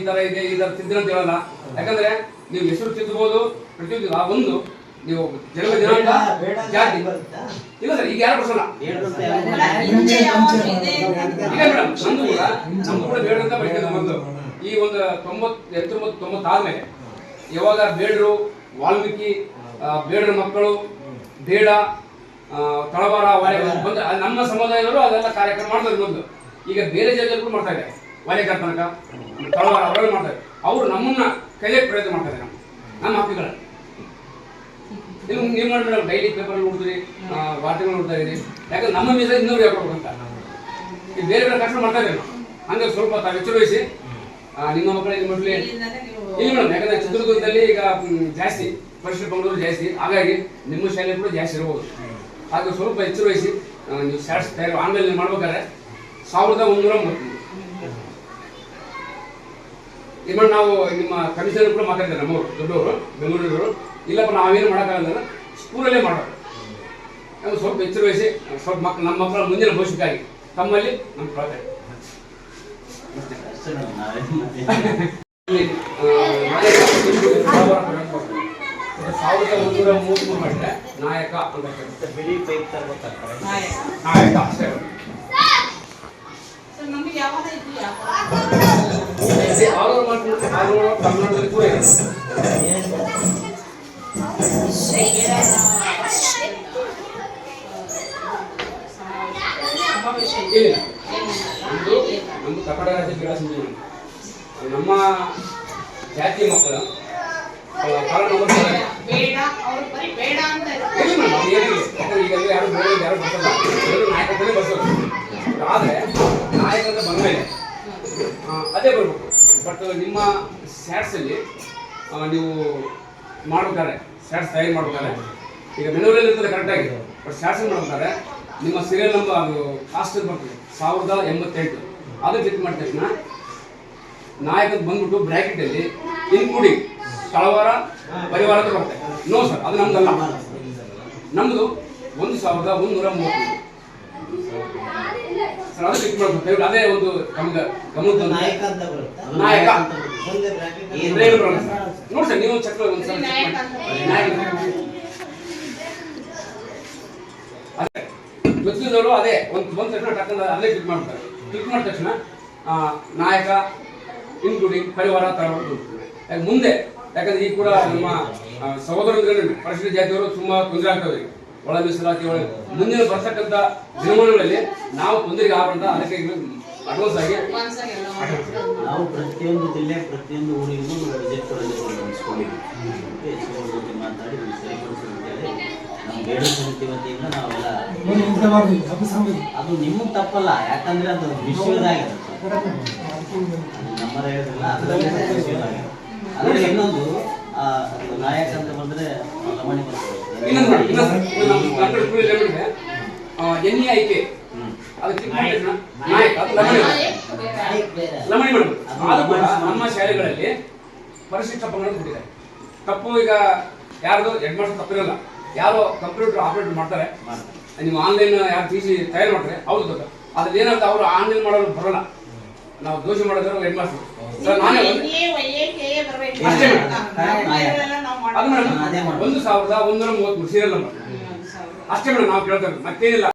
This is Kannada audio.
ಇದಾರೆ ಇದರ ಅಂತ ಹೇಳಲ್ಲ. ಯಾಕಂದ್ರೆ ನೀವು ಹೆಸರು ತಿದ್ದಬಹುದು ಪ್ರತಿಯೊಂದು ಆ ಒಂದು ನೀವು ಜನ್ಮ ದಿನಾಂಕ ಜಾತಿ. ಇಲ್ಲ ಸರ್ ಈಗ ಯಾರು ಬರ್ಸಲ್ಲ ಇದೆ? ಈಗ ಮೇಡಮ್ ನಂದು ಕೂಡ ಬೇಡ ಅಂತ ಮೊದಲು. ಈ ಒಂದು ತೊಂಬತ್ ಎತ್ತೊಂಬತ್ತು ತೊಂಬತ್ತಾದ್ಮೇಲೆ ಯಾವಾಗ ಬೇಡರು ವಾಲ್ಮೀಕಿ ಬೇಡರ ಮಕ್ಕಳು ಬೇಡ ತಳವಾರ ವಾಲೆ ಬಂದ ನಮ್ಮ ಸಮುದಾಯದವರು ಅದೆಲ್ಲ ಕಾರ್ಯಕ್ರಮ ಮಾಡ್ತಾರೆ ಮೊದಲು. ಈಗ ಬೇರೆ ಕೂಡ ಮಾಡ್ತಾ ಇದ್ದಾರೆ. ವಾಲೆ ತಳವಾರ ಅವರಲ್ಲಿ ಮಾಡ್ತಾರೆ. ಅವರು ನಮ್ಮನ್ನ ಕೈಯಲ್ಲಿ ಪ್ರಯತ್ನ ಮಾಡ್ತಾರೆ ನಮ್ಮ ನಮ್ಮ ಹಕ್ಕುಗಳ ನೀವು ನೀವು ಡೈಲಿ ಪೇಪರ್ ನೋಡ್ತೀರಿ ವಾರ್ತೆಗಳು ನೋಡ್ತಾ ಇದ್ದೀರಿ. ಯಾಕಂದ್ರೆ ನಮ್ಮ ಮೀಸಲು ಇನ್ನೂರು ಯಾಕೆ ಅಂತ. ಈ ಬೇರೆ ಬೇರೆ ಕಷ್ಟ ಮಾಡ್ತಾ ಇದ್ದೇವೆ ಹಂಗೆ ಸ್ವಲ್ಪ ತಾವು ಎಚ್ಚರ ವಹಿಸಿ ಆ, ನಿಮ್ಮ ಮಕ್ಕಳಿಗೆ ಇಲ್ಲಿಂದಾನೇ ಇಲ್ಲ ಮೇಡಮ್ ಯಾಕಂದ್ರೆ ಚಿತ್ರದುರ್ಗದಲ್ಲಿ ಈಗ ಜಾಸ್ತಿ ಪರಿಶೀಲ ಬೆಂಗಳೂರು ಜಾಸ್ತಿ. ಹಾಗಾಗಿ ನಿಮ್ಮ ಶಾಲೆ ಕೂಡ ಜಾಸ್ತಿ ಇರಬಹುದು ಹಾಗೆ ಸ್ವಲ್ಪ ಎಚ್ಚರ ವಹಿಸಿ ನೀವು ಸ್ಯಾಟ್ಸ್ ತಯಾರು ಆನ್ಲೈನ್ ಮಾಡ್ಬೇಕಾದ್ರೆ ಸಾವಿರದ ಒಂದೂರ ಮೂವತ್ತು. ಇವಾಗ ನಾವು ನಿಮ್ಮ ಕಮಿಷನರ್ ಕೂಡ ಮಾತಾಡಿದ್ದಾರೆ, ನಮ್ಮವರು, ದೊಡ್ಡವರು, ಬೆಂಗಳೂರಿನವರು. ಇಲ್ಲಪ್ಪ, ನಾವೇನು ಮಾಡೋಕ್ಕಾಗಲ್ಲ. ಸ್ಕೂಲಲ್ಲೇ ಮಾಡೋದು. ನಾವು ಸ್ವಲ್ಪ ಎಚ್ಚರ ವಹಿಸಿ, ಸ್ವಲ್ಪ ಮಕ್ಕಳು ನಮ್ಮ ಮಕ್ಕಳ ಮುಂದಿನ ಭವಿಷ್ಯಕ್ಕಾಗಿ. ತಮ್ಮಲ್ಲಿ ನಮ್ಮ ಪ್ರಾರ್ಥನೆ. ಸಾವಿರದ ಒಂದೂರ ಮೂವತ್ಮೂರು ಮಾಡಿದ್ರೆ ನಾಯಕ. ಅಂತ ನಾಯಕ. ಮಾಡ್ಕೊಂಡು ಆರೂರು ನಮ್ಮ ಕನ್ನಡ ರಾಜ್ಯ ಕ್ರೀಡಾ ಸಮಿತಿ ನಮ್ಮ ಜಾತಿ ಮಕ್ಕಳು. ಬೇಡ ಅವ್ರು ಬರೀ ಬೇಡ ಅಂತ ಯಾರು ಬೇರೆ ಯಾರು ಬರ್ಸಲ್ಲ ಎಲ್ಲರೂ ಆದರೆ ನಾಯಕ ಅಂತ ಬಂದ ಮೇಲೆ ಅದೇ ಬರ್ಬೇಕು. ಬಟ್ ನಿಮ್ಮ ಸ್ಯಾಟ್ಸ್ ಅಲ್ಲಿ ನೀವು ಮಾಡ್ಬೇಕಾದ್ರೆ ಸ್ಯಾಟ್ಸ್ ತಯಾರಿ ಮಾಡ್ಬೇಕಾದ್ರೆ, ಈಗ ಮೆನುವಲ್ಲಿ ಇರ್ತದೆ ಕರೆಕ್ಟಾಗಿ ಬಟ್ ಸ್ಯಾಟ್ಸ್ ಮಾಡ್ಬೇಕಾದ್ರೆ, ನಿಮ್ಮ ಸೀರಿಯಲ್ ನಂಬರ್ ಅದು ಕಾಸ್ಟ್ ಬರ್ತದೆ, ಸಾವಿರದ ಎಂಬತ್ತೆಂಟು. ಅದು ಕ್ಲಿಕ್ ಮಾಡಿದ ತಕ್ಷಣ ನಾಯಕ ಬಂದ್ಬಿಟ್ಟು ಬ್ರಾಕೆಟ್ ಅಲ್ಲಿ ಇನ್ಕ್ಲೂಡಿಂಗ್ ತಳವಾರ, ಪರಿವಾರ ಅಂತ ಬರುತ್ತೆ ನೋ ಸರ್ ಅದು ನಮ್ದಲ್ಲ. ನಮ್ದು ಒಂದು ಸಾವಿರದ ಒಂದೂರ ಮೂವತ್ತು. ಸರ್ ಅದು ಒಂದು ನಮ್ಗೆ ಗಮನದ ನಾಯಕ ಅಂತ ಬರುತ್ತೆ. ನಾಯಕ. ಮುಂದೆ bracket ಏನು ಬರಲ್ಲ ಸರ್. ನೋಡಿ ಸರ್ ನೀವು ಚಕ್ರ ಒಂದು ಸಲ ನಾಯಕ. ಅದೇ. ಒಂದು ಬಂದ ತಕ್ಷಣ ಟಕ್ಕಂದ ಅಲ್ಲೇ ಕ್ಲಿಕ್ ಮಾಡ್ತಾರೆ. ಕ್ಲಿಕ್ ಮಾಡಿದ ತಕ್ಷಣ ಆ, ನಾಯಕ ಇನ್ಕ್ಲೂಡಿಂಗ್ ಪರಿವಾರ ಯಾಕೆ ಮುಂದೆ? ಯಾಕಂದ್ರೆ ಈ ಕೂಡ ನಮ್ಮ ಸಹೋದರ ಸಹೋದರರು ಪರಿಶಿಷ್ಟ ಜಾತಿಯವರು ತುಂಬಾ ತೊಂದರೆ ಆಗ್ತವೆ. ಒಳ ಮೀಸಲಾತಿ ಒಳಗೆ ಮುಂದಿನ ಬರ್ತಕ್ಕಂಥ ದಿನಮಾನಗಳಲ್ಲಿ ನಾವು ತೊಂದರೆಗೆ ಆಗಂತ ಅದಕ್ಕೆ ಅಡ್ವಾನ್ಸ್ ಆಗಿ ನಾವು ಪ್ರತಿಯೊಂದು ಜಿಲ್ಲೆ, ಪ್ರತಿಯೊಂದು ಊರಿಗೂ ವಿಸಿಟ್ ಕೊಡಲು ಅವ್ರ ಜೊತೆ ಮಾತಾಡಿ ನಮ್ಮ ನಾವೆಲ್ಲ ಅದು ನಿಮಗೆ ತಪ್ಪಲ್ಲ, ಯಾಕಂದ್ರೆ ಅದು ವಿಶ್ವದಾಗಿರುತ್ತೆ ಇನ್ನೊಂದು ನಾಯಕ ಅಂತ ಬಂದ್ರೆ ಲಮಣಿ ಬರ್ತದೆ ಇನ್ನೊಂದು ನಮ್ಮ ಎನ್ ಇ ಐ ಕೆ. ಅದು ಕ್ಲಿಕ್ ಮಾಡಿದ ತಕ್ಷಣ ನಾಯಕ ಅದು ಲಮಣಿ ಅದು ಕೂಡ ನಮ್ಮ ಶಾಲೆಗಳಲ್ಲಿ ಪರಿಶಿಷ್ಟ ಪಂಗಡ ಕೊಟ್ಟಿದ್ದಾರೆ. ತಪ್ಪು ಈಗ ಯಾರ್ದು ಮಾಸ್ಟರ್ ತಪ್ಪಿರಲ್ಲ. ಯಾರೋ ಕಂಪ್ಯೂಟರ್ ಆಪರೇಟ್ ಮಾಡ್ತಾರೆ. ನೀವು ಆನ್ಲೈನ್ ಯಾರು ಟಿ ಸಿ ತಯಾರು ಮಾಡ್ತಾರೆ ಹೌದು ದೊಡ್ಡ ಅದ್ರಲ್ಲಿ ಏನಾಗುತ್ತೆ ಅವರು ಆನ್ಲೈನ್ ಮಾಡೋರು ಬರಲ್ಲ. ನಾವು ದೋಷ ಮಾಡೋದ್ರ ಲೈನ್ ಮಾಡ್ತೀವಿ ಸರ್ ನಾನೇ. ಅಷ್ಟೇ ನಾವು ಮೇಡಮ್. ಒಂದು ಸಾವಿರದ ಒಂದೂರ ಮೂವತ್ಮೂರು ಸೀರಿಯಲ್ ನಂಬರ್ ಅಷ್ಟೇ ಮೇಡಮ್ ನಾವು ಕೇಳ್ತೇವೆ ಮತ್ತೇನಿಲ್ಲ.